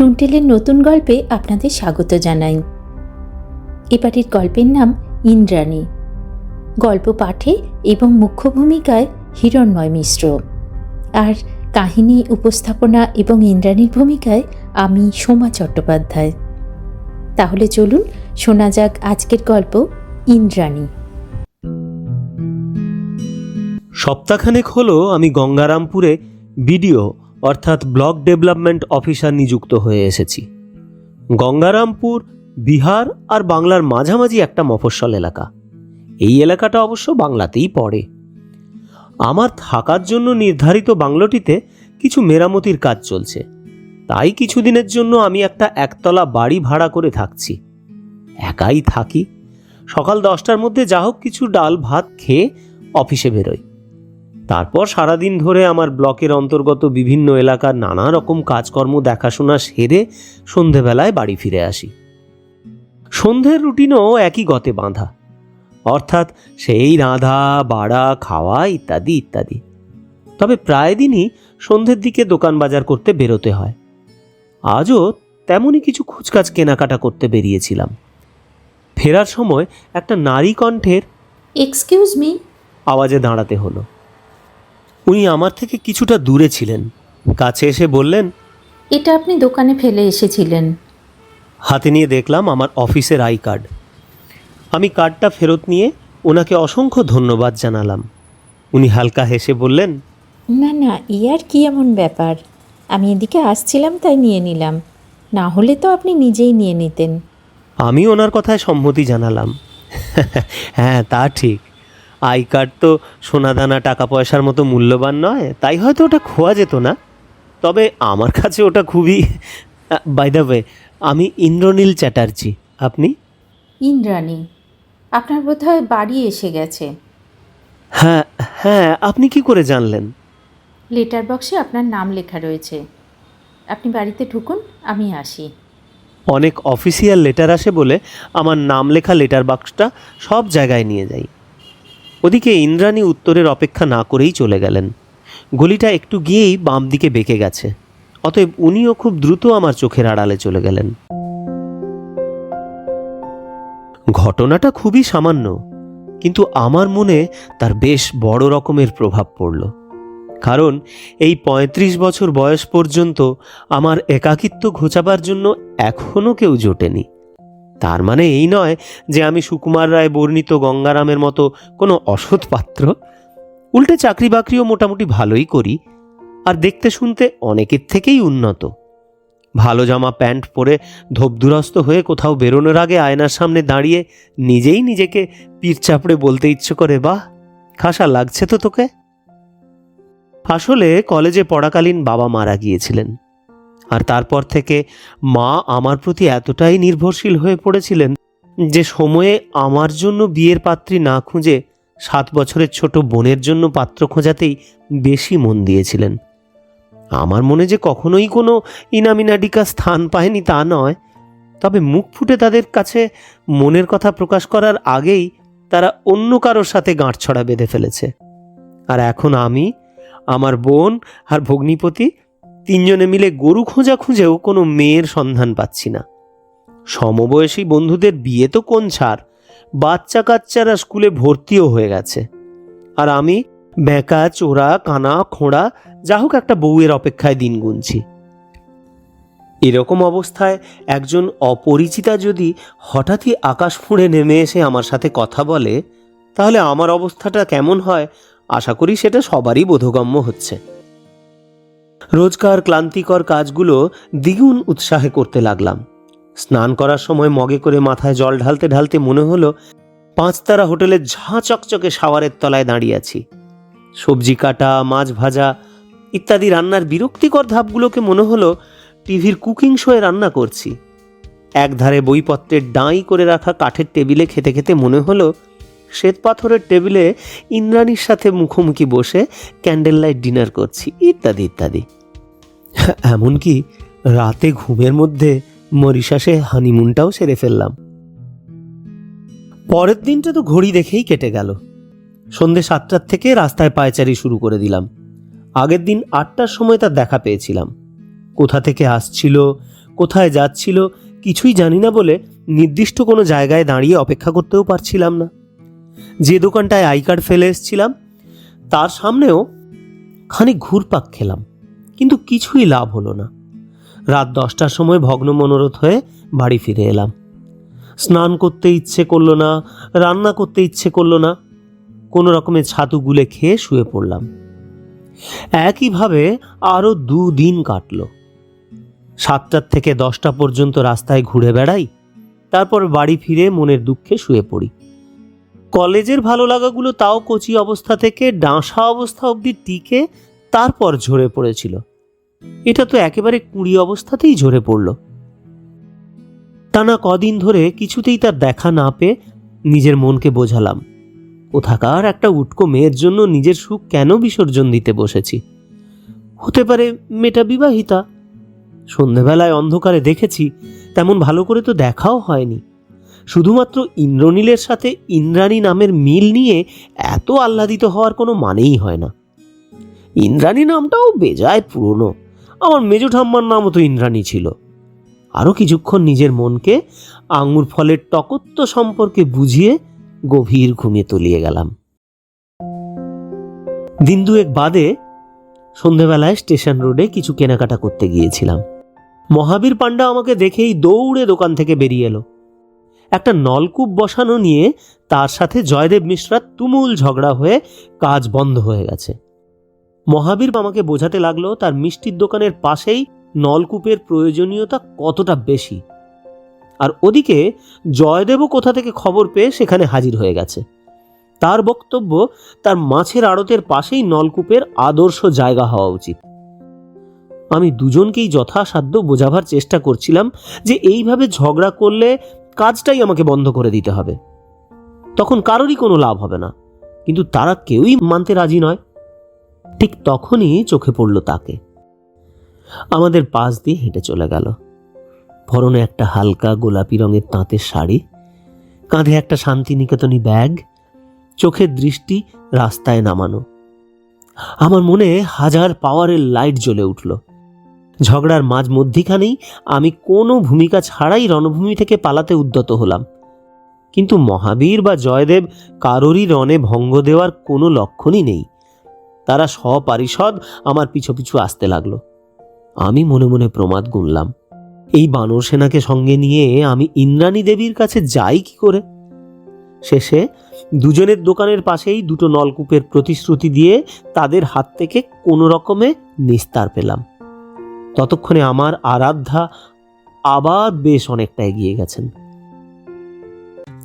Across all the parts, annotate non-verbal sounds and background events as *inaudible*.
টুনটেলের নতুন গল্পে আপনাদের স্বাগত জানাই। এবারের গল্পের নাম ইন্দ্রাণী। গল্প পাঠে এবং মুখ্য ভূমিকায় হিরণময় মিশ্র। আর কাহিনী, উপস্থাপনা এবং ইন্দ্রাণীর ভূমিকায় আমি সোমা চট্টোপাধ্যায়। তাহলে চলুন শোনা যাক আজকের গল্প ইন্দ্রাণী। সপ্তাহখানেক হলো আমি গঙ্গারামপুরে বিডিও অর্থাৎ ব্লক ডেভেলপমেন্ট অফিসার নিযুক্ত হয়ে এসেছি। গঙ্গারামপুর, বিহার আর বাংলার মাঝামাঝি একটা মফস্বল এলাকা। এই এলাকাটা অবশ্য বাংলাতেই পড়ে। আমার থাকার জন্য নির্ধারিত বাংলোটিতে কিছু মেরামতির কাজ চলছে। তাই কিছুদিনের জন্য আমি একটা একতলা বাড়ি ভাড়া করে থাকছি। একাই থাকি। সকাল দশটার মধ্যে যা হোক কিছু ডাল, ভাত খেয়ে অফিসে বেরোই। তারপর সারাদিন ধরে আমার ব্লকের অন্তর্গত বিভিন্ন এলাকার নানা রকম কাজকর্ম দেখাশোনা সেরে সন্ধেবেলায় বাড়ি ফিরে আসি। সন্ধ্যের রুটিনও একই গতে বাঁধা। অর্থাৎ সেই রাঁধা বাড়া খাওয়া ইত্যাদি ইত্যাদি। তবে প্রায় দিনই সন্ধ্যের দিকে দোকান বাজার করতে বেরোতে হয়। আজও তেমনই কিছু খুচকাচ কেনাকাটা করতে বেরিয়েছিলাম। ফেরার সময় একটা নারী কণ্ঠের এক্সকিউজ মি আওয়াজে দাঁড়াতে হলো। উনি আমার থেকে কিছুটা দূরে ছিলেন। কাছে এসে বললেন এটা আপনি দোকানে ফেলে এসেছিলেন। হাতে নিয়ে দেখলাম আমার অফিসের আই কার্ড। আমি কার্ডটা ফেরত নিয়ে ওনাকে অসংখ্য ধন্যবাদ জানালাম। উনি হালকা হেসে বললেন না না ইয়ার কি এমন ব্যাপার? আমি এদিকে আসছিলাম তাই নিয়ে নিলাম। না হলে তো আপনি নিজেই নিয়ে নিতেন। আমি ওনার কথায় সম্মতি জানালাম। *laughs* হ্যাঁ তা ঠিক। আই কার্ড তো সোনাদানা টাকা পয়সার মতো মূল্যবান নয় তাই হয়তো ওটা খোয়া যেত না। তবে আমার কাছে ওটা খুবই বাই দ্য ওয়ে আমি ইন্দ্রনীল চ্যাটার্জি। আপনি? ইন্দ্রাণী আপনার বোধহয় বাড়ি এসে গেছে। হ্যাঁ হ্যাঁ আপনি কি করে জানলেন? লেটার বক্সে আপনার নাম লেখা রয়েছে। আপনি বাড়িতে ঢুকুন আমি আসি। অনেক অফিসিয়াল লেটার আসে বলে আমার নাম লেখা লেটার বাক্সটা সব জায়গায় নিয়ে যাই। ওদিকে ইন্দ্রাণী উত্তরের অপেক্ষা না করেই চলে গেলেন। গলিটা একটু গিয়েই বাম দিকে বেঁকে গেছে। অতএব উনিও খুব দ্রুত আমার চোখের আড়ালে চলে গেলেন। ঘটনাটা খুবই সামান্য, কিন্তু আমার মনে তার বেশ বড় রকমের প্রভাব পড়ল। কারণ এই ৩৫ বছর বয়স পর্যন্ত আমার একাকিত্ব ঘোচাবার জন্য এখনও কেউ জোটেনি। তার মানে এই নয় যে আমি সুকুমার রায় বর্ণিত গঙ্গারামের মতো কোনো অসৎ পাত্র। উল্টে চাকরি বাকরিও মোটামুটি ভালোই করি, আর দেখতে শুনতে অনেকের থেকেই উন্নত। ভালো জামা, প্যান্ট পরে ধোপদুরস্ত হয়ে কোথাও বেরোনোর আগে আয়নার সামনে দাঁড়িয়ে নিজেই নিজেকে পিঠ চাপড়ে বলতে ইচ্ছে করে, বাহ, খাসা লাগছে তো তোকে? আসলে কলেজে পড়াকালীন বাবা মারা গিয়েছিলেন। আর তারপর থেকে মা আমার প্রতি এতটাই নির্ভরশীল হয়ে পড়েছিলেন যে সময়ে আমার জন্য বিয়ের পাত্রী না খুঁজে সাত বছরের ছোট বোনের জন্য পাত্র খোঁজাতেই বেশি মন দিয়েছিলেন। আমার মনে যে কখনোই কোনো ইনামিনাডিকা স্থান পায়নি তা নয়, তবে মুখ ফুটে তাদের কাছে মনের কথা প্রকাশ করার আগেই তারা অন্য কারোর সাথে গাঁটছড়া বেঁধে ফেলেছে। আর এখন আমি, আমার বোন আর ভগ্নিপতি তিনজনে মিলে গরু খোঁজা খুঁজেও কোনো মেয়ের সন্ধান পাচ্ছি না। সমবয়সী বন্ধুদের বিয়ে তো কোন ছাড়? বাচ্চা কাচ্চারা স্কুলে ভর্তিও হয়ে গেছে। আর আমি বেঁকা, চোরা, কানা, খোঁড়া, যা হোক একটা বউয়ের অপেক্ষায় দিন গুনছি। এরকম অবস্থায় একজন অপরিচিতা যদি হঠাৎই আকাশ ফুঁড়ে নেমে এসে আমার সাথে কথা বলে, তাহলে আমার অবস্থাটা কেমন হয়? আশা করি সেটা সবারই বোধগম্য হচ্ছে। রোজকার ক্লান্তিকর কাজগুলো দ্বিগুণ উৎসাহে করতে লাগলাম। স্নান করার সময় মগে করে মাথায় জল ঢালতে ঢালতে মনে হলো, পাঁচতারা হোটেলের ঝাঁ চকচকে শাওয়ারের তলায় দাঁড়িয়ে আছি। সবজি কাটা, মাছ ভাজা ইত্যাদি রান্নার বিরক্তিকর ধাপগুলোকে মনে হলো টিভির কুকিং শোয়ে রান্না করছি। একধারে বইপত্রের ডাঁই করে রাখা কাঠের টেবিলে খেতে খেতে মনে হলো, শ্বেত পাথরের টেবিলে ইন্দ্রাণীর সাথে মুখোমুখি বসে ক্যান্ডেল লাইট ডিনার করছি, ইত্যাদি ইত্যাদি। *laughs* এমনকি রাতে ঘুমের মধ্যে মরিশাসে হানিমুনটাও সেরে ফেললাম। পরের দিনটা তো ঘড়ি দেখেই কেটে গেল। সন্ধে সাতটার থেকে রাস্তায় পায়চারি শুরু করে দিলাম। আগের দিন আটটার সময় তার দেখা পেয়েছিলাম। কোথা থেকে আসছিল, কোথায় যাচ্ছিল, কিছুই জানি না বলে নির্দিষ্ট কোনো জায়গায় দাঁড়িয়ে অপেক্ষা করতেও পারছিলাম না। যে দোকানটায় আই কার্ড ফেলে এসেছিলাম, তার সামনেও খানিক ঘুরপাক খেলাম। কিন্তু কিছুই লাভ হলো না। রাত দশটার সময় ভগ্ন মনোরথ হয়ে বাড়ি ফিরে এলাম। স্নান করতে ইচ্ছে করল না, রান্না করতে ইচ্ছে করল না, কোনো রকমের ছাতু গুলে খেয়ে শুয়ে পড়লাম। একইভাবে আরও দুদিন কাটলো। সাতটার থেকে দশটা পর্যন্ত রাস্তায় ঘুরে বেড়াই, তারপর বাড়ি ফিরে মনের দুঃখে শুয়ে পড়ি। কলেজের ভালো লাগাগুলো তাও কচি অবস্থা থেকে ডাঁসা অবস্থা অবধি টিকে তারপর ঝরে পড়েছিল। এটা তো একেবারে কুড়ি অবস্থাতেই ঝরে পড়ল। টানা কদিন ধরে কিছুতেই তার দেখা না পেয়ে নিজের মনকে বোঝালাম, কোথাকার একটা উটকো মেয়ের জন্য নিজের সুখ কেন বিসর্জন দিতে বসেছি? হতে পারে মেয়েটা বিবাহিতা। সন্ধেবেলায় অন্ধকারে দেখেছি তেমন ভালো করে তো দেখাও হয়নি। শুধুমাত্র ইন্দ্রনীলের সাথে ইন্দ্রাণী নামের মিল নিয়ে এত আহ্লাদিত হওয়ার কোনো মানেই হয় না। ইন্দ্রাণী নামটাও বেজায় পুরনো। আমার মেজো ঠাম্মার নামও তো ইন্দ্রাণী ছিল। আরও কিছুক্ষণ নিজের মনকে আঙুর ফলের টকত্ব সম্পর্কে বুঝিয়ে গভীর ঘুমিয়ে তলিয়ে গেলাম। দিন দুয়েক বাদে সন্ধেবেলায় স্টেশন রোডে কিছু কেনাকাটা করতে গিয়েছিলাম। মহাবীর পাণ্ডা আমাকে দেখেই দৌড়ে দোকান থেকে বেরিয়ে এলো। একটা নলকূপ বসানো নিয়ে তার সাথে জয়দেব মিশ্রার তুমুল ঝগড়া হয়ে কাজ বন্ধ হয়ে গেছে। মহাবীর আমাকে বোঝাতে লাগল তার মিষ্টির দোকানের পাশেই নলকূপের প্রয়োজনীয়তা কতটা বেশি। আর ওদিকে জয়দেবও কোথা থেকে খবর পেয়ে সেখানে হাজির হয়ে গেছে। তার বক্তব্য তার মাছের আড়তের পাশেই নলকূপের আদর্শ জায়গা হওয়া উচিত। আমি দুজনকেই যথাসাধ্য বোঝাবার চেষ্টা করছিলাম যে এইভাবে ঝগড়া করলে কাজটাই আমাকে বন্ধ করে দিতে হবে। তখন কারোরই কোনো লাভ হবে না। কিন্তু তারা কেউই মানতে রাজি নয়। ঠিক তখনই চোখে পড়ল তাকে। আমাদের পাশ দিয়ে হেঁটে চলে গেল। পরনে একটা হালকা গোলাপি রঙের তাঁতের শাড়ি, কাঁধে একটা শান্তিনিকেতনী ব্যাগ, চোখের দৃষ্টি রাস্তায় নামানো। আমার মনে হাজার পাওয়ারের লাইট জ্বলে উঠল। ঝগড়ার মাঝ মধ্যিখানেই আমি কোনো ভূমিকা ছাড়াই রণভূমি থেকে পালাতে উদ্যত হলাম। কিন্তু মহাবীর বা জয়দেব কারোরই রণে ভঙ্গ দেওয়ার কোনো লক্ষণই নেই। তারা সপারিষদ আমার পিছু পিছু আসতে লাগল। আমি মনে মনে প্রমাদ গুনলাম। এই বানর সেনাকে সঙ্গে নিয়ে আমি ইন্দ্রাণী দেবীর কাছে যাই কি করে? শেষে দুজনের দোকানের পাশেই দুটো নলকূপের প্রতিশ্রুতি দিয়ে তাদের হাত থেকে কোনো রকমে নিস্তার পেলাম। ততক্ষণে আমার আরাধ্যা আবার বেশ অনেকটা এগিয়ে গেছেন।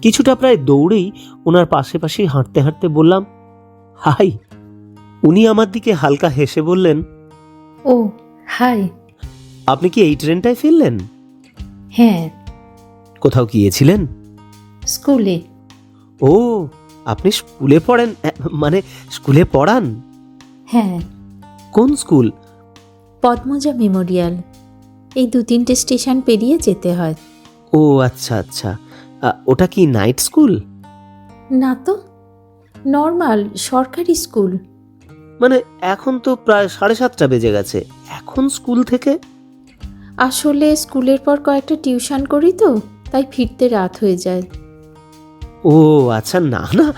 কিছুটা প্রায় দৌড়েই ওনার পাশে পাশেই হাঁটতে হাঁটতে বললাম, হাই উনি আমার দিকে হালকা হেসে বললেন ও হাই। আপনি কি এই ট্রেনটায় ফিরলেন? হ্যাঁ। কোথাও গিয়েছিলেন? স্কুলে। ও আপনি স্কুলে পড়েন মানে স্কুলে পড়ান? হ্যাঁ। কোন স্কুল? পদ্মজা মেমোরিয়াল। এই দু তিনটে স্টেশন পেরিয়ে যেতে হয়। ও আচ্ছা আচ্ছা। ওটা কি নাইট স্কুল? না তো নর্মাল সরকারি স্কুল। মানে এখন তো প্রায় সাড়ে সাতটা বেজে গেছে। এখন স্কুল থেকে? আসলে স্কুলের পর কয়েকটা টিউশন করি তো তাই ফিরতে রাত হয়ে যায়। ও আচ্ছা না না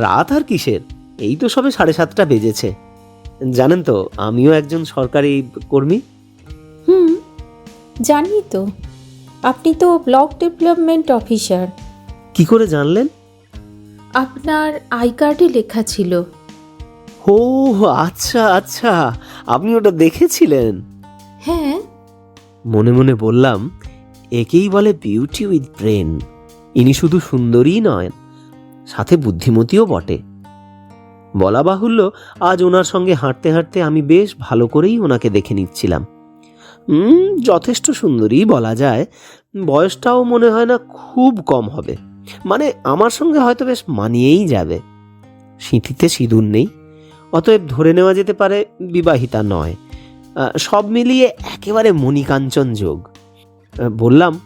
রাত আর কিসের? এই তো সবে সাড়ে সাতটা বেজেছে। জানেন তো আমিও একজন সরকারি কর্মী। হুম জানি তো। আপনি তো ব্লক ডেভেলপমেন্ট অফিসার। কি করে জানলেন? আপনার আই কার্ডে লেখা ছিল। ও আচ্ছা আচ্ছা। আপনি ওটা দেখেছিলেন? হ্যাঁ। মনে মনে বললাম একেই বলে বিউটি উইথ ব্রেন ইনি শুধু সুন্দরীই নয় সাথে বুদ্ধিমতীও বটে। বলা বাহুল্য আজ ওনার সঙ্গে হাঁটতে হাঁটতে আমি বেশ ভালো করেই ওনাকে দেখে নিচ্ছিলাম। যথেষ্ট সুন্দরী বলা যায়। বয়সটাও মনে হয় না খুব কম হবে। মানে আমার সঙ্গে হয়তো বেশ মানিয়েই যাবে। সিঁথিতে সিঁদুর নেই। অতএব ধরে নেওয়া যেতে পারে বিবাহিতা নয়। সব মিলিয়ে একেবারে মণিকাঞ্চন যোগ। বললাম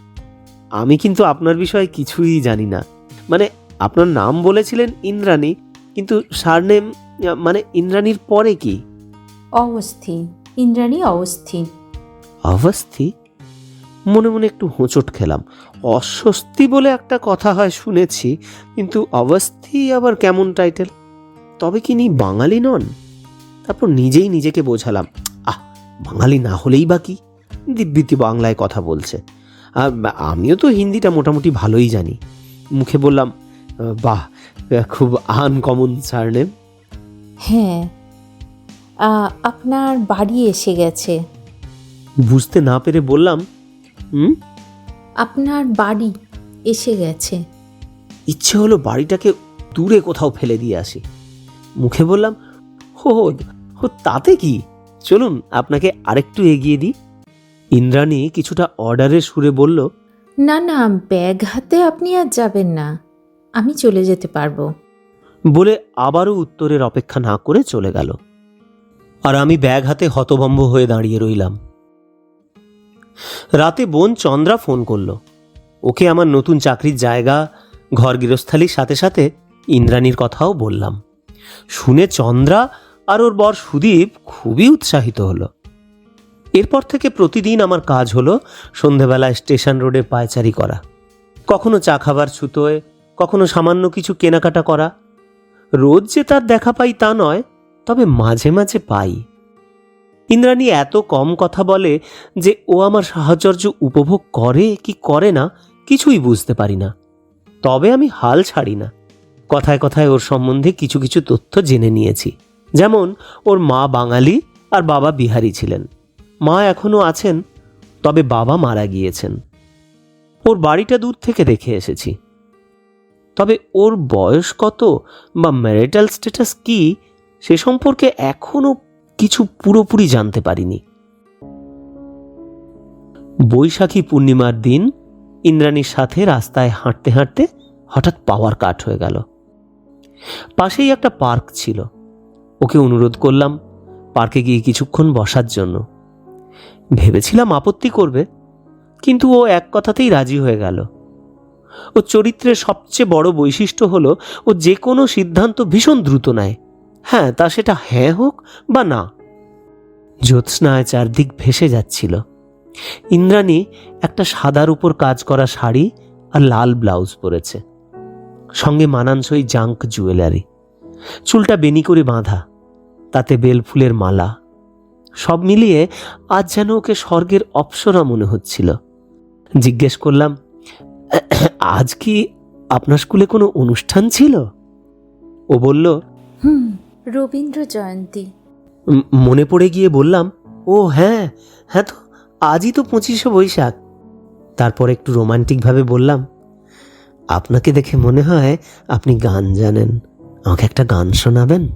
আমি কিন্তু আপনার বিষয়ে কিছুই জানি না। মানে আপনার নাম বলেছিলেন ইন্দ্রাণী কিন্তু সারনেম মানে ইন্দ্রাণীর পরে কি? অবস্থি ইন্দ্রাণী অবস্থি অবস্থি মনে মনে একটু হোঁচট খেলাম। অস্বস্তি বলে একটা কথা হয় শুনেছি কিন্তু অবস্থি আবার কেমন টাইটেল তবে কি নি বাঙালি নন? তারপর নিজেই নিজেকে বোঝালাম আহ বাঙালি না হলেই বা কি? দিব্যিতি বাংলায় কথা বলছে। আর আমিও তো হিন্দিটা মোটামুটি ভালোই জানি। মুখে বললাম বাহ খুব আনকমন সারনেম। হ্যাঁ আপনার বাড়ি এসে গেছে। বুঝতে না পেরে বললাম হুম? আপনার বাড়ি এসে গেছে। ইচ্ছে হলো বাড়িটাকে দূরে কোথাও ফেলে দিয়ে আসি। মুখে বললাম হো হো, হো তাতে কি? চলুন আপনাকে আরেকটু এগিয়ে দিই। ইন্দ্রাণী কিছুটা অর্ডারের সুরে বলল না না ব্যাগ হাতে আপনি আর যাবেন না। আমি চলে যেতে পারব। বলে আবারও উত্তরের অপেক্ষা না করে চলে গেল। আর আমি ব্যাগ হাতে হতভম্ব হয়ে দাঁড়িয়ে রইলাম। রাতে বোন চন্দ্রা ফোন করল। ওকে আমার নতুন চাকরির জায়গা ঘর গৃহস্থালির সাথে সাথে ইন্দ্রাণীর কথাও বললাম। শুনে চন্দ্রা আর ওর বর সুদীপ খুবই উৎসাহিত হলো। এরপর থেকে প্রতিদিন আমার কাজ হলো সন্ধেবেলায় স্টেশন রোডে পায়চারি করা, কখনো চা খাবার ছুতোয়, কখনো সামান্য কিছু কেনাকাটা করা। রোজ যে তার দেখা পাই তা নয়, তবে মাঝে মাঝে পাই। ইন্দ্রাণী এত কম কথা বলে যে ও আমার সাহচর্য উপভোগ করে কি করে না কিছুই বুঝতে পারি না, তবে আমি হাল ছাড়ি না। কথায় কথায় ওর সম্বন্ধে কিছু কিছু তথ্য জেনে নিয়েছি। যেমন, ওর মা বাঙালি আর বাবা বিহারি ছিলেন। মা এখনও আছেন, তবে বাবা মারা গিয়েছেন। ওর বাড়িটা দূর থেকে দেখে এসেছি। তবে ওর বয়স কত বা ম্যারিটাল স্ট্যাটাস কি, সে সম্পর্কে এখনও কিছু পুরোপুরি জানতে পারিনি। বৈশাখী পূর্ণিমার দিন, ইন্দ্রাণীর সাথে রাস্তায় হাঁটতে হাঁটতে হঠাৎ পাওয়ার কাট হয়ে গেল। পাশেই একটা পার্ক ছিল। ওকে অনুরোধ করলাম পার্কে গিয়ে কিছুক্ষণ বসার জন্য। ভেবেছিলাম আপত্তি করবে, কিন্তু ও এক কথাতেই রাজি হয়ে গেল। ও চরিত্রের সবচেয়ে বড় বৈশিষ্ট্য হলো, ও যে কোনো সিদ্ধান্ত ভীষণ দ্রুত নেয়। হ্যাঁ তা সেটা হ্যাঁ হোক বা না। জ্যোৎস্নায় চারদিক ভেসে যাচ্ছিল। ইন্দ্রাণী একটা সাদার উপর কাজ করা শাড়ি আর লাল ব্লাউজ পরেছে। সঙ্গে মানানসই জাঙ্ক জুয়েলারি। চুলটা বেনি করে বাঁধা তাতে বেলফুলের মালা। সব মিলিয়ে আজ যেন ওকে স্বর্গের অপ্সরা মনে হচ্ছিল। জিজ্ঞেস করলাম আজ কি আপনার স্কুলে কোনো অনুষ্ঠান ছিল? ও বলল হুম রবীন্দ্র জয়ন্তী। মনে পড়ে গিয়ে বললাম ও হ্যাঁ হ্যাঁ তো আজই তো পঁচিশে বৈশাখ। তারপর একটু রোমান্টিকভাবে বললাম আপনাকে দেখে মনে হয় আপনি গান জানেন। আমাকে একটা গান শোনাবেন?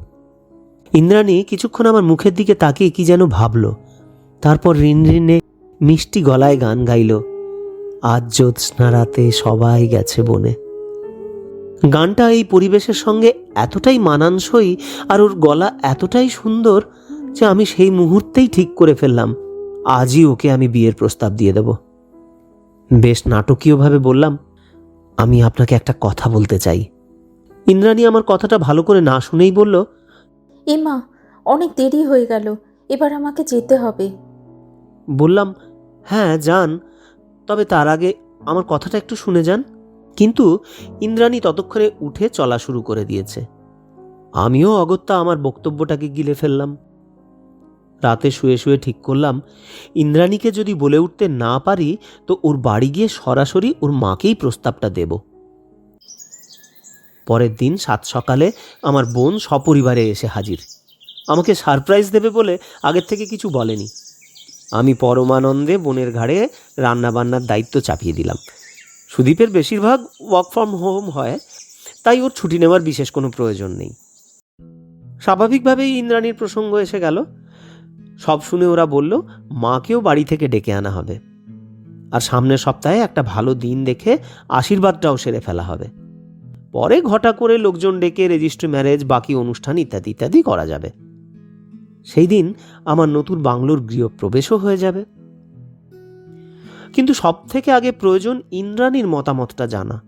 ইন্দ্রাণী কিছুক্ষণ আমার মুখের দিকে তাকিয়ে কি যেন ভাবল। তারপর রিন রিনে মিষ্টি গলায় গান গাইল। আজ জ্যোৎস্না রাতে সবাই গেছে বনে। গানটা এই পরিবেশের সঙ্গে এতটাই মানানসই আর ওর গলা এতটাই সুন্দর যে আমি সেই মুহূর্তেই ঠিক করে ফেললাম। আজই ওকে আমি বিয়ের প্রস্তাব দিয়ে দেব। বেশ নাটকীয়ভাবে বললাম আমি আপনাকে একটা কথা বলতে চাই। ইন্দ্রাণী আমার কথাটা ভালো করে না শুনেই বলল এমা অনেক দেরি হয়ে গেল এবার আমাকে যেতে হবে। বললাম হ্যাঁ যান তবে তার আগে আমার কথাটা একটু শুনে যান। কিন্তু ইন্দ্রাণী ততক্ষণে উঠে চলা শুরু করে দিয়েছে। আমিও অগত্যা আমার বক্তব্যটাকে গিলে ফেললাম। রাতে শুয়ে শুয়ে ঠিক করলাম, ইন্দ্রাণীকে যদি বলে উঠতে না পারি, তো ওর বাড়ি গিয়ে সরাসরি ওর মাকেই প্রস্তাবটা দেব। পরের দিন সাত সকালে আমার বোন সপরিবারে এসে হাজির। আমাকে সারপ্রাইজ দেবে বলে আগের থেকে কিছু বলেনি। আমি পরমানন্দে বোনের ঘাড়ে রান্নাবান্নার দায়িত্ব চাপিয়ে দিলাম। সুদীপের বেশিরভাগ ওয়ার্ক ফ্রম হোম হয়, তাই ওর ছুটি নেওয়ার বিশেষ কোনো প্রয়োজন নেই। স্বাভাবিকভাবেই ইন্দ্রাণীর প্রসঙ্গ এসে গেল। সব শুনে ওরা বলল, মাকেও বাড়ি থেকে ডেকে আনা হবে। আর সামনের সপ্তাহে একটা ভালো দিন দেখে আশীর্বাদটাও সেরে ফেলা হবে। পরে ঘটা করে লোকজন ডেকে রেজিস্ট্রি ম্যারেজ, বাকি অনুষ্ঠান ইত্যাদি ইত্যাদি করা যাবে। সেই দিন আমার নতুন বাংলোর গৃহপ্রবেশও হয়ে যাবে। কিন্তু সব থেকে আগে প্রয়োজন ইন্দ্রাণীর মতামতটা জানা।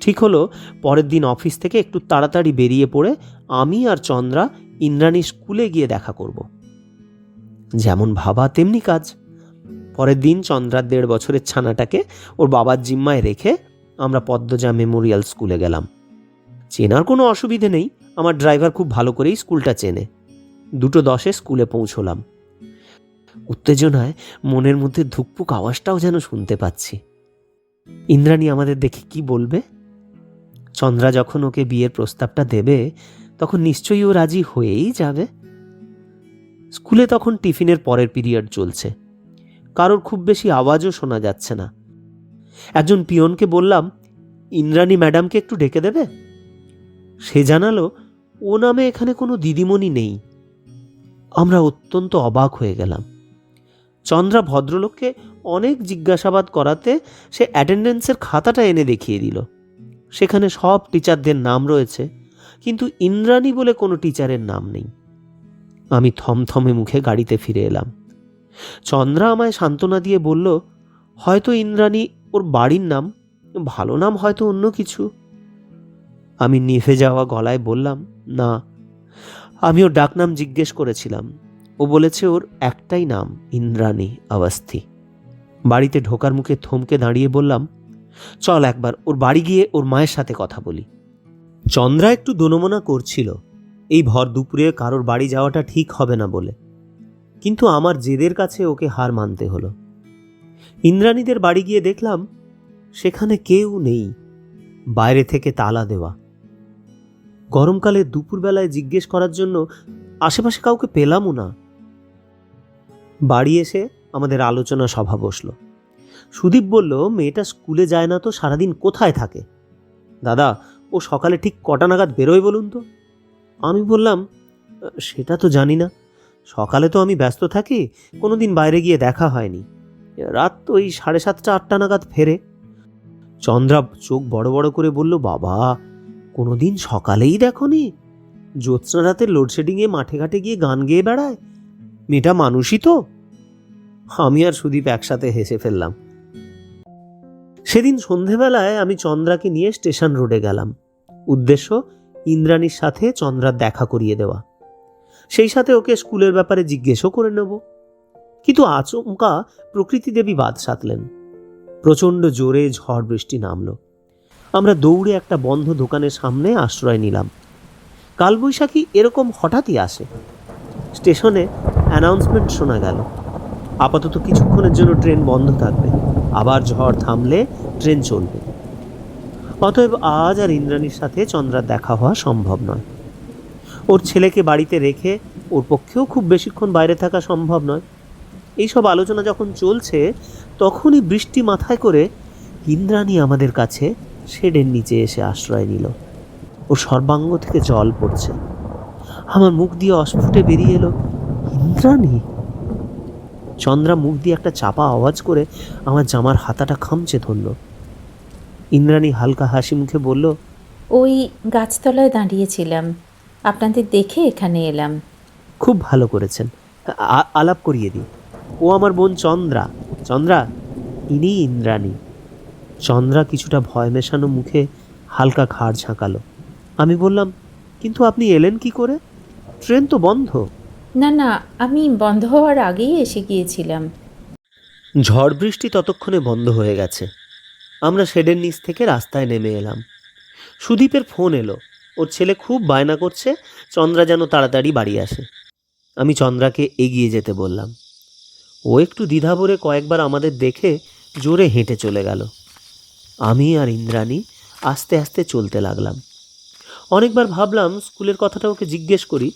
ঠিক হলো, পরের দিন অফিস থেকে একটু তাড়াতাড়ি বেরিয়ে পড়ে আমি আর চন্দ্রা ইন্দ্রাণী স্কুলে গিয়ে দেখা করব। যেমন ভাবা, তেমনি কাজ। পরের দিন চন্দ্রার দেড় বছরের ছানাটাকে ওর বাবার জিম্মায় রেখে আমরা পদ্মজা মেমোরিয়াল স্কুলে গেলাম। চেনার কোনো অসুবিধে নেই, আমার ড্রাইভার খুব ভালো করেই স্কুলটা চেনে। দুটো দশে স্কুলে পৌঁছলাম। উত্তেজনায় মনের মধ্যে ধুকপুক আওয়াজটাও যেন শুনতে পাচ্ছি। ইন্দ্রাণী আমাদের দেখে কি বলবে? চন্দ্রা যখন ওকে বিয়ের প্রস্তাবটা দেবে, তখন নিশ্চয়ই ও রাজি হয়েই যাবে। স্কুলে তখন টিফিনের পরের পিরিয়ড চলছে। কারোর খুব বেশি আওয়াজও শোনা যাচ্ছে না। একজন পিয়নকে বললাম, ইন্দ্রাণী ম্যাডামকে একটু ডেকে দেবে? সে জানালো, ও নামে এখানে কোনো দিদিমণি নেই। আমরা অত্যন্ত অবাক হয়ে গেলাম। চন্দ্রা ভদ্রলোককে অনেক জিজ্ঞাসাবাদ করাতে সে অ্যাটেন্ডেন্সের খাতাটা এনে দেখিয়ে দিল। সেখানে সব টিচারদের নাম রয়েছে, কিন্তু ইন্দ্রাণী বলে কোনো টিচারের নাম নেই। আমি থমথমে মুখে গাড়িতে ফিরে এলাম। চন্দ্রা আমায় সান্ত্বনা দিয়ে বলল, হয়তো ইন্দ্রাণী, ওর বাড়ির নাম, ভালো নাম হয়তো অন্য কিছু। আমি নিভে যাওয়া গলায় বললাম, না, আমি ওর ডাকনাম জিজ্ঞেস করেছিলাম। ও বলেছে ওর একটাই নাম, ইন্দ্রাণী অবস্থি। বাড়িতে ঢোকার মুখে থমকে দাঁড়িয়ে বললাম, চল একবার, ওর বাড়ি গিয়ে ওর মায়ের সাথে কথা বলি। চন্দ্রা একটু দোনমনা করছিল। এই ভর দুপুরে কারোর বাড়ি যাওয়াটা ঠিক হবে না বলে। কিন্তু আমার জেদের কাছে ওকে হার মানতে হলো। ইন্দ্রাণীদের বাড়ি গিয়ে দেখলাম, সেখানে কেউ নেই, বাইরে থেকে তালা দেওয়া। গরমকালে দুপুরবেলায় জিজ্ঞেস করার জন্য আশেপাশে কাউকে পেলামও না। বাড়ি এসে আমাদের আলোচনা সভা বসল। সুদীপ বলল, মেয়েটা স্কুলে যায় না তো সারাদিন কোথায় থাকে? দাদা, ও সকালে ঠিক কটা নাগাদ বেরোয় বলুন তো? আমি বললাম, সেটা তো জানি না। সকালে তো আমি ব্যস্ত থাকি কোনো দিন বাইরে গিয়ে দেখা হয়নি। রাত তো ওই সাড়ে সাতটা, আটটা নাগাদ ফেরে। চন্দ্রা চোখ বড় বড় করে বলল, বাবা কোনো দিন সকালেই দেখনি? জ্যোৎস্না রাতের লোডশেডিংয়ে মাঠে ঘাটে গিয়ে গান গেয়ে বেড়ায়? মেয়েটা মানুষই তো? আমি আর সুদীপ একসাথে হেসে ফেললাম। সেদিন সন্ধেবেলায় আমি চন্দ্রাকে নিয়ে স্টেশন রোডে গেলাম। উদ্দেশ্য ইন্দ্রাণীর সাথে চন্দ্রার দেখা করিয়ে দেওয়া। সেই সাথে ওকে স্কুলের ব্যাপারে জিজ্ঞেসও করে নেব। কিন্তু আচমকা প্রকৃতি দেবী বাদ সাধলেন প্রচণ্ড জোরে ঝড় বৃষ্টি নামল। আমরা দৌড়ে একটা বন্ধ দোকানের সামনে আশ্রয় নিলাম। কালবৈশাখী এরকম হঠাৎই আসে। স্টেশনে অ্যানাউন্সমেন্ট শোনা গেল। আপাতত কিছুক্ষণের জন্য ট্রেন বন্ধ থাকবে। আবার ঝড় থামলে ট্রেন চলবে। অতএব আজ আর ইন্দ্রাণীর সাথে চন্দ্রার দেখা হওয়া সম্ভব নয়। ওর ছেলেকে বাড়িতে রেখে ওর পক্ষেও খুব বেশিক্ষণ বাইরে থাকা সম্ভব নয়। এইসব আলোচনা যখন চলছে, তখনই বৃষ্টি মাথায় করে ইন্দ্রাণী আমাদের কাছে শেডের নিচে এসে আশ্রয় নিল। ওর সর্বাঙ্গ থেকে জল পড়ছে। আমার মুখ দিয়ে অস্ফুটে বেরিয়ে এলো, ইন্দ্রাণী? চন্দ্রা মুখ দিয়ে একটা চাপা আওয়াজ করে আমার জামার হাতাটা খামচে ধরল। ইন্দ্রাণী হালকা হাসি মুখে বলল ওই গাছতলায় দাঁড়িয়েছিলাম। আপনাদের দেখে এখানে এলাম। খুব ভালো করেছেন। আ- আলাপ করিয়ে দিই। ও আমার বোন চন্দ্রা। চন্দ্রা ইনি ইন্দ্রাণী। চন্দ্রা কিছুটা ভয় মেশানো মুখে হালকা ঘাড় ঝাঁকালো। আমি বললাম কিন্তু আপনি এলেন কি করে? ট্রেন তো বন্ধ। না না আমি বন্ধ হওয়ার আগেই এসে গিয়েছিলাম। ঝড় বৃষ্টি ততক্ষণে বন্ধ হয়ে গেছে। আমরা শেডের নিচ থেকে রাস্তায় নেমে এলাম। সুদীপের ফোন এলো। ওর ছেলে খুব বায়না করছে, চন্দ্রা যেন তাড়াতাড়ি বাড়ি আসে। আমি চন্দ্রাকে এগিয়ে যেতে বললাম। ও একটু দ্বিধা ভরে কয়েকবার আমাদের দেখে জোরে হেঁটে চলে গেল। আমি আর ইন্দ্রাণী আস্তে আস্তে চলতে লাগলাম। অনেকবার ভাবলাম স্কুলের কথাটা ওকে জিজ্ঞেস করি,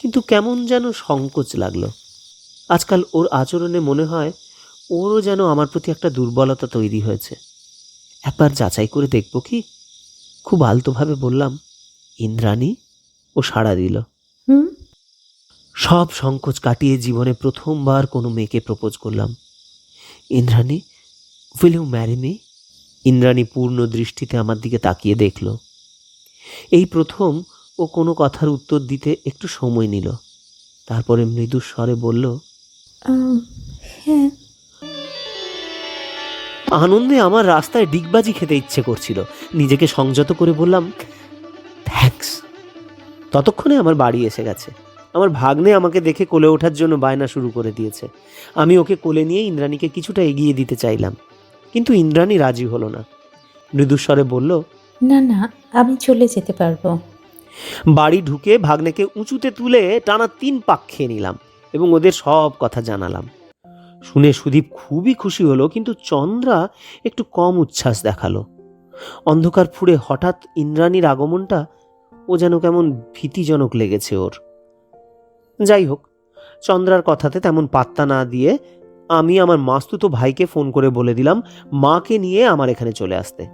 কিন্তু কেমন যেন সংকোচ লাগল। আজকাল ওর আচরণে মনে হয় ওরও যেন আমার প্রতি একটা দুর্বলতা তৈরি হয়েছে। একবার যাচাই করে দেখব কি? খুব আলতোভাবে বললাম ইন্দ্রাণী ও সাড়া দিল। সব সংকোচ কাটিয়ে জীবনে প্রথমবার কোনো মেয়েকে প্রপোজ করলাম। Indrani will you marry me Indrani পূর্ণ দৃষ্টিতে আমার দিকে তাকিয়ে দেখল। এই প্রথম ও কোনো কথার উত্তর দিতে একটু সময় নিল। তারপরে মৃদু স্বরে বলল হ্যাঁ। আনন্দে আমার রাস্তায় ডিগবাজি খেতে ইচ্ছে করছিল। নিজেকে সংযত করে বললাম থ্যাঙ্কস ততক্ষণে আমার বাড়ি এসে গেছে। আমার ভাগ্নে আমাকে দেখে কোলে ওঠার জন্য বায়না শুরু করে দিয়েছে। আমি ওকে কোলে নিয়ে ইন্দ্রাণীকে কিছুটা এগিয়ে দিতে চাইলাম। কিন্তু ইন্দ্রাণী রাজি হলো না। মৃদুস্বরে বলল না না আমি চলে যেতে পারব। বাড়ি ঢুকে ভাগ্নেকে উঁচুতে তুলে টানা তিন পাক খেয়ে নিলাম এবং ওদের সব কথা জানালাম। শুনে সুদীপ খুবই খুশি হলো, কিন্তু চন্দ্রা একটু কম উচ্ছ্বাস দেখাল। অন্ধকার ফুড়ে হঠাৎ ইন্দ্রাণীর আগমনটা ও যেন কেমন ভীতিজনক লেগেছে ওর। যাই হোক, চন্দ্রার কথাতে তেমন পাত্তা না দিয়ে আমি আমার মাস্তুতো ভাইকে ফোন করে বলে দিলাম, মাকে নিয়ে আমার এখানে চলে আসতে।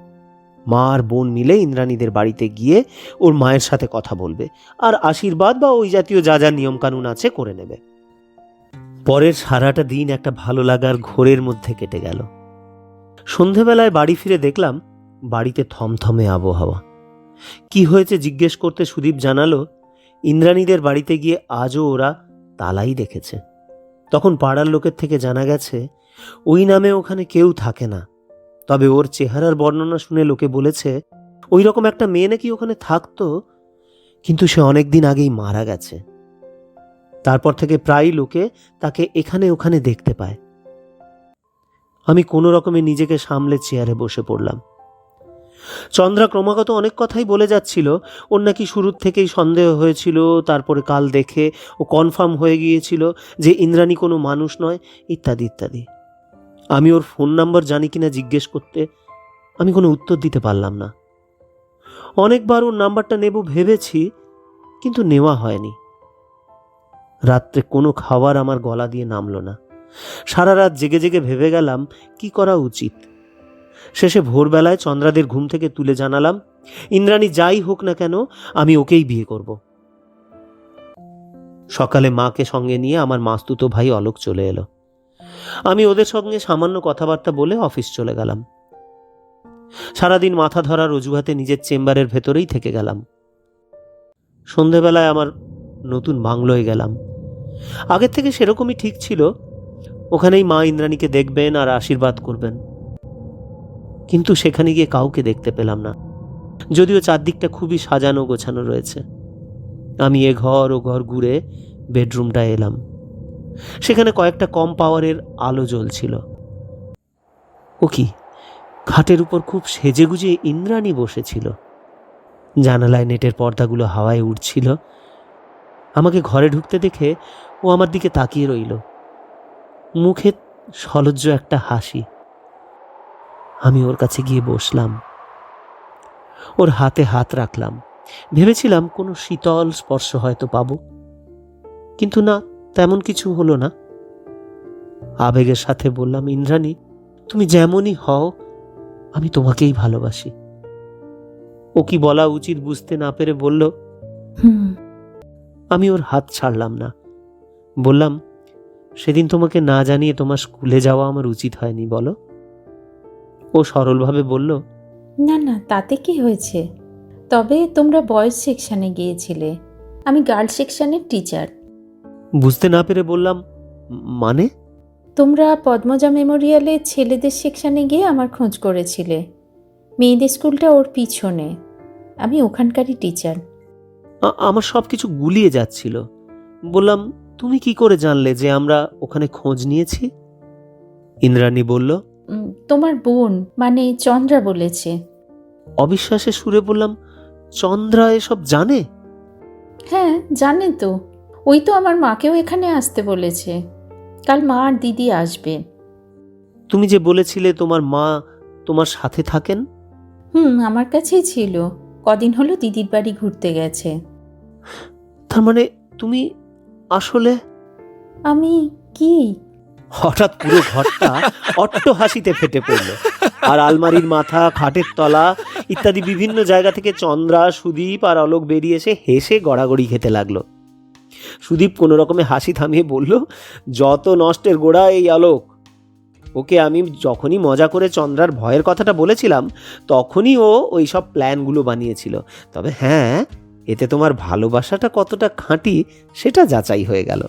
মা আর বোন মিলে ইন্দ্রাণীদের বাড়িতে গিয়ে ওর মায়ের সাথে কথা বলবে, আর আশীর্বাদ বা ওই জাতীয় যা যা নিয়মকানুন আছে করে নেবে। পরের সারাটা দিন একটা ভালো লাগার ঘোরের মধ্যে কেটে গেল। সন্ধেবেলায় বাড়ি ফিরে দেখলাম বাড়িতে থমথমে আবহাওয়া। কি হয়েছে জিজ্ঞেস করতে সুদীপ জানালো, ইন্দ্রাণীদের বাড়িতে গিয়ে আজও ওরা তালাই দেখেছে। তখন পাড়ার লোকের থেকে জানা গেছে, ওই নামে ওখানে কেউ থাকে না। তবে ওর চেহারার বর্ণনা শুনে লোকে বলেছে, ওই রকম একটা মেয়ে নাকি ওখানে থাকতো, কিন্তু সে অনেক দিন আগেই মারা গেছে। তারপর থেকে প্রায় লোকে তাকে এখানে ওখানে দেখতে পায়। আমি কোনো রকমে নিজেকে সামলে চেয়ারে বসে পড়লাম। চন্দ্রা ক্রমাগত অনেক কথাই বলে যাচ্ছিল। ওর নাকি শুরুর থেকেই সন্দেহ হয়েছিল, তারপরে কাল দেখে ও কনফার্ম হয়ে গিয়েছিল যে ইন্দ্রাণী কোনো মানুষ নয়, ইত্যাদি ইত্যাদি। আমি ওর ফোন নাম্বার জানি কিনা জিজ্ঞেস করতে আমি কোনো উত্তর দিতে পারলাম না। অনেকবার ওর নাম্বারটা নেব ভেবেছি, কিন্তু নেওয়া হয়নি। রাত্রে কোনো খাবার আমার গলা দিয়ে নামলো না। সারা রাত জেগে জেগে ভেবে গেলাম, কি করা উচিত? শেষে ভোরবেলায় চন্দ্রাদের ঘুম থেকে তুলে জানালাম, ইন্দ্রাণী যাই হোক না কেন, আমি ওকেই বিয়ে করব। সকালে মাকে সঙ্গে নিয়ে আমার মাস্তুতো ভাই অলোক চলে এলো। আমি ওদের সঙ্গে সামান্য কথাবার্তা বলে অফিস চলে গেলাম। সারাদিন মাথা ধরার অজুহাতে নিজের চেম্বারের ভেতরেই থেকে গেলাম। সন্ধেবেলায় আমার নতুন বাংলোয় গেলাম। আগের থেকে সেরকমই ঠিক ছিল। ওখানেই মা ইন্দ্রাণীকে দেখবেন আর আশীর্বাদ করবেন। কিন্তু সেখানে গিয়ে কাউকে দেখতে পেলাম না। যদিও চারদিকটা খুবই সাজানো গোছানো রয়েছে। আমি এ ঘর ও ঘর ঘুরে বেডরুমটা এলাম। সেখানে কয়েকটা কম পাওয়ারের আলো জ্বলছিল। ও কি, খাটের উপর খুব সেজেগুজে ইন্দ্রাণী বসেছিল। জানালায় নেটের পর্দাগুলো হাওয়ায় উড়ছিল। আমাকে ঘরে ঢুকতে দেখে ও আমার দিকে তাকিয়ে রইল। মুখে সলজ্জ একটা হাসি। আমি ওর কাছে গিয়ে বসলাম। ওর হাতে হাত রাখলাম। ভেবেছিলাম কোনো শীতল স্পর্শ হয়তো পাব। কিন্তু না, তেমন কিছু হলো না। আবেগের সাথে বললাম, ইন্দ্রাণী, তুমি যেমনই হও, আমি তোমাকেই ভালোবাসি। ও কি বলা উচিত বুঝতে না পেরে বলল, হুম। আমি ওর হাত ছাড়লাম না। বললাম সেদিন তোমাকে না জানিয়ে তোমার স্কুলে যাওয়া আমার উচিত হয়নি বলো। ও সরলভাবে বলল না না তাতে কি হয়েছে? তবে তোমরা বয়েজ সেকশনে গিয়েছিলে। আমি গার্লস সেকশনের টিচার বুঝতে না পেরে বললাম মানে? তোমরা পদ্মজা মেমোরিয়ালে ছেলেদের সেকশনে গিয়ে আমার খোঁজ করেছিলে। মেয়েদের স্কুলটা ওর পিছনে। আমি ওখানকারই টিচার আমার সব কিছু গুলিয়ে যাচ্ছিল। বললাম তুমি কি করে জানলে যে আমরা ওখানে খোঁজ নিয়েছি? ইন্দ্রাণী বলল তোমার বোন মানে চন্দ্রা বলেছে। অবিশ্বাসে সুরে বললাম চন্দ্রা এসব জানে? হ্যাঁ জানে তো। ওই তো আমার মাকেও এখানে আসতে বলেছে। কাল মা আর দিদি আসবে। তুমি যে বলেছিলে তোমার মা তোমার সাথে থাকেন? হুম আমার কাছেই ছিল। কদিন হলো দিদির বাড়ি ঘুরতে গেছে। তার মানে তুমি আসলে? আমি কি? হঠাৎ পুরো ঘরটা অট্ট হাসিতে ফেটে পড়ল। আর আলমারির মাথা খাটের তলা ইত্যাদি বিভিন্ন জায়গা থেকে চন্দ্রা সুদীপ আর অলোক বেরিয়ে এসে হেসে গড়াগড়ি খেতে লাগল। সুদীপ কোনো রকমে হাসি থামিয়ে বলল যত নষ্টের গোড়া এই আলোক। ওকে আমি যখনই মজা করে চন্দ্রার ভয়ের কথাটা বলেছিলাম তখনই ও ওই সব প্ল্যানগুলো বানিয়েছিল। তবে হ্যাঁ এতে তোমার ভালোবাসাটা কতটা খাঁটি সেটা যাচাই হয়ে গেল।